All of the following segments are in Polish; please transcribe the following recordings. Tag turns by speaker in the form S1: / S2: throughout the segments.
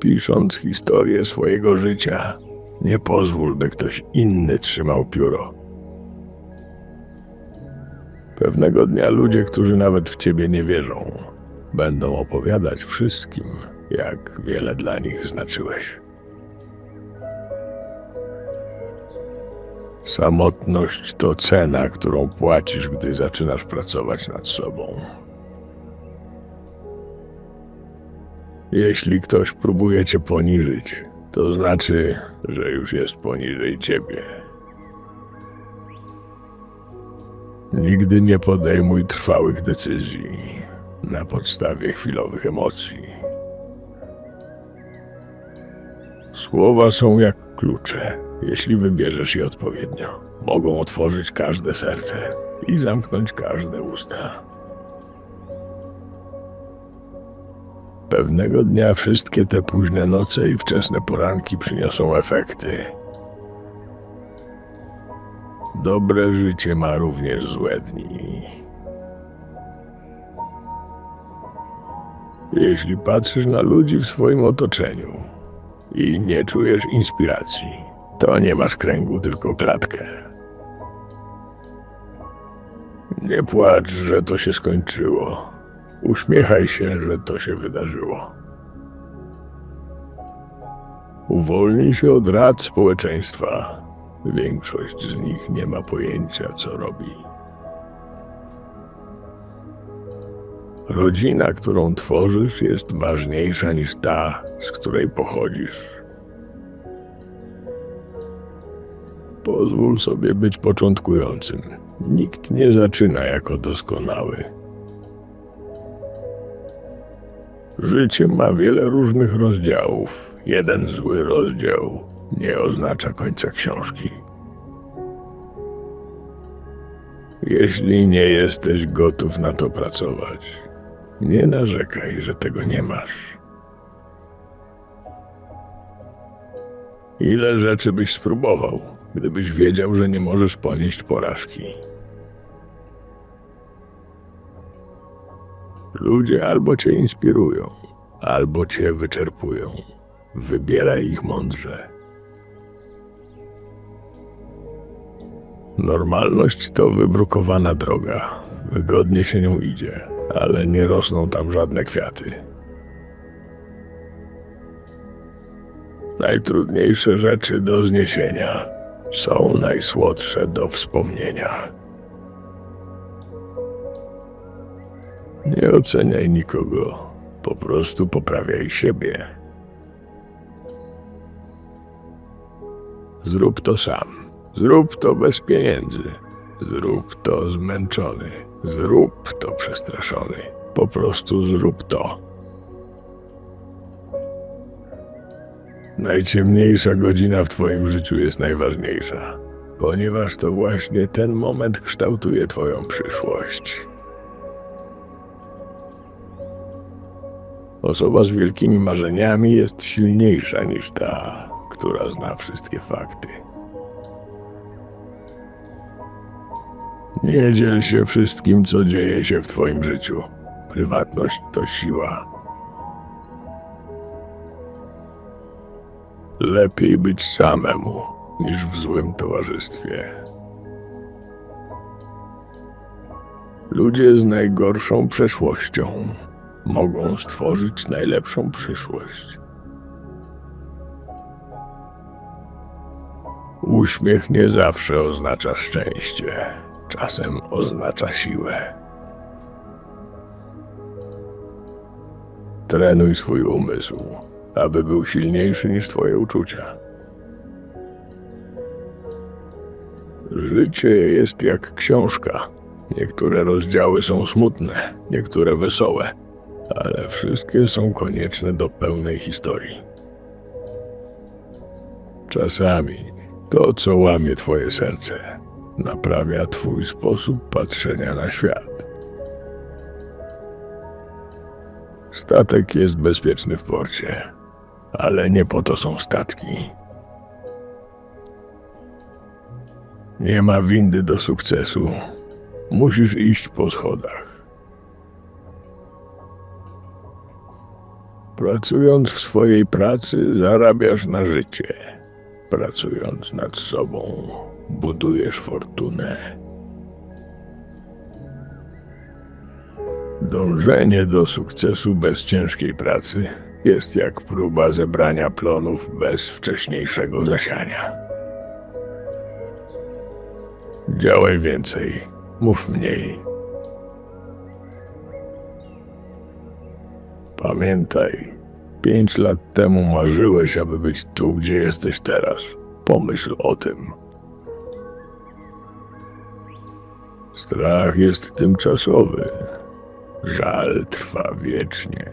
S1: Pisząc historię swojego życia, nie pozwól, by ktoś inny trzymał pióro. Pewnego dnia ludzie, którzy nawet w ciebie nie wierzą, będą opowiadać wszystkim, jak wiele dla nich znaczyłeś. Samotność to cena, którą płacisz, gdy zaczynasz pracować nad sobą. Jeśli ktoś próbuje cię poniżyć, to znaczy, że już jest poniżej ciebie. Nigdy nie podejmuj trwałych decyzji na podstawie chwilowych emocji. Słowa są jak klucze. Jeśli wybierzesz je odpowiednio, mogą otworzyć każde serce i zamknąć każde usta. Pewnego dnia wszystkie te późne noce i wczesne poranki przyniosą efekty. Dobre życie ma również złe dni. Jeśli patrzysz na ludzi w swoim otoczeniu i nie czujesz inspiracji, to nie masz kręgu, tylko klatkę. Nie płacz, że to się skończyło. Uśmiechaj się, że to się wydarzyło. Uwolnij się od rad społeczeństwa. Większość z nich nie ma pojęcia, co robi. Rodzina, którą tworzysz, jest ważniejsza niż ta, z której pochodzisz. Pozwól sobie być początkującym. Nikt nie zaczyna jako doskonały. Życie ma wiele różnych rozdziałów. Jeden zły rozdział nie oznacza końca książki. Jeśli nie jesteś gotów na to pracować, nie narzekaj, że tego nie masz. Ile rzeczy byś spróbował, gdybyś wiedział, że nie możesz ponieść porażki? Ludzie albo cię inspirują, albo cię wyczerpują. Wybieraj ich mądrze. Normalność to wybrukowana droga. Wygodnie się nią idzie, ale nie rosną tam żadne kwiaty. Najtrudniejsze rzeczy do zniesienia są najsłodsze do wspomnienia. Nie oceniaj nikogo, po prostu poprawiaj siebie. Zrób to sam. Zrób to bez pieniędzy. Zrób to zmęczony. Zrób to przestraszony. Po prostu zrób to. Najciemniejsza godzina w Twoim życiu jest najważniejsza, ponieważ to właśnie ten moment kształtuje Twoją przyszłość. Osoba z wielkimi marzeniami jest silniejsza niż ta, która zna wszystkie fakty. Nie dziel się wszystkim, co dzieje się w Twoim życiu. Prywatność to siła. Lepiej być samemu niż w złym towarzystwie. Ludzie z najgorszą przeszłością mogą stworzyć najlepszą przyszłość. Uśmiech nie zawsze oznacza szczęście, czasem oznacza siłę. Trenuj swój umysł, aby był silniejszy niż twoje uczucia. Życie jest jak książka. Niektóre rozdziały są smutne, niektóre wesołe, ale wszystkie są konieczne do pełnej historii. Czasami to, co łamie twoje serce, naprawia twój sposób patrzenia na świat. Statek jest bezpieczny w porcie, ale nie po to są statki. Nie ma windy do sukcesu. Musisz iść po schodach. Pracując w swojej pracy, zarabiasz na życie. Pracując nad sobą, budujesz fortunę. Dążenie do sukcesu bez ciężkiej pracy jest jak próba zebrania plonów bez wcześniejszego zasiania. Działaj więcej, mów mniej. Pamiętaj, pięć lat temu marzyłeś, aby być tu, gdzie jesteś teraz. Pomyśl o tym. Strach jest tymczasowy. Żal trwa wiecznie.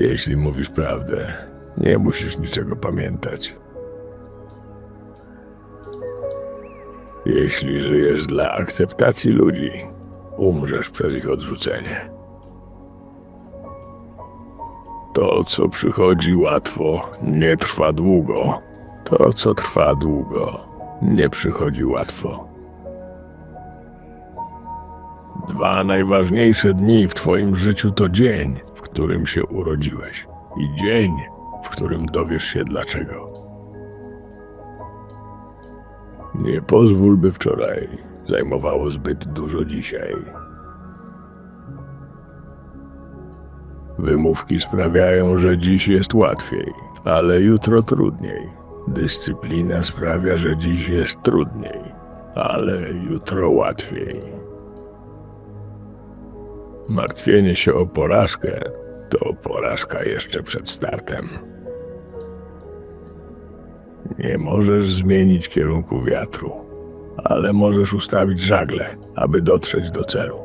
S1: Jeśli mówisz prawdę, nie musisz niczego pamiętać. Jeśli żyjesz dla akceptacji ludzi, umrzesz przez ich odrzucenie. To, co przychodzi łatwo, nie trwa długo. To, co trwa długo, nie przychodzi łatwo. Dwa najważniejsze dni w Twoim życiu to dzień, w którym się urodziłeś, i dzień, w którym dowiesz się dlaczego. Nie pozwól, by wczoraj zajmowało zbyt dużo dzisiaj. Wymówki sprawiają, że dziś jest łatwiej, ale jutro trudniej. Dyscyplina sprawia, że dziś jest trudniej, ale jutro łatwiej. Martwienie się o porażkę to porażka jeszcze przed startem. Nie możesz zmienić kierunku wiatru, ale możesz ustawić żagle, aby dotrzeć do celu.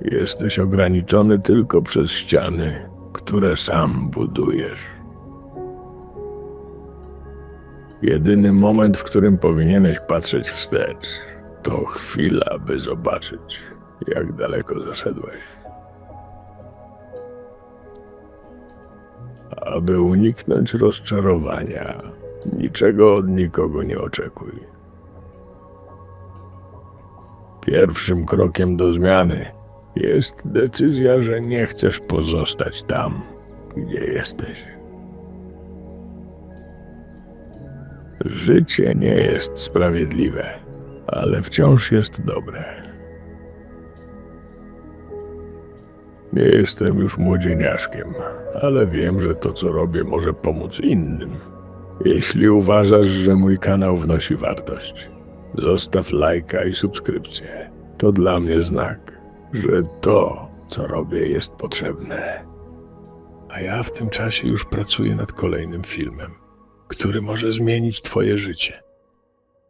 S1: Jesteś ograniczony tylko przez ściany, które sam budujesz. Jedyny moment, w którym powinieneś patrzeć wstecz, to chwila, by zobaczyć, jak daleko zaszedłeś. Aby uniknąć rozczarowania, niczego od nikogo nie oczekuj. Pierwszym krokiem do zmiany jest decyzja, że nie chcesz pozostać tam, gdzie jesteś. Życie nie jest sprawiedliwe, ale wciąż jest dobre. Nie jestem już młodzieniaszkiem, ale wiem, że to, co robię, może pomóc innym. Jeśli uważasz, że mój kanał wnosi wartość, zostaw lajka i subskrypcję. To dla mnie znak, że to, co robię, jest potrzebne. A ja w tym czasie już pracuję nad kolejnym filmem, który może zmienić Twoje życie.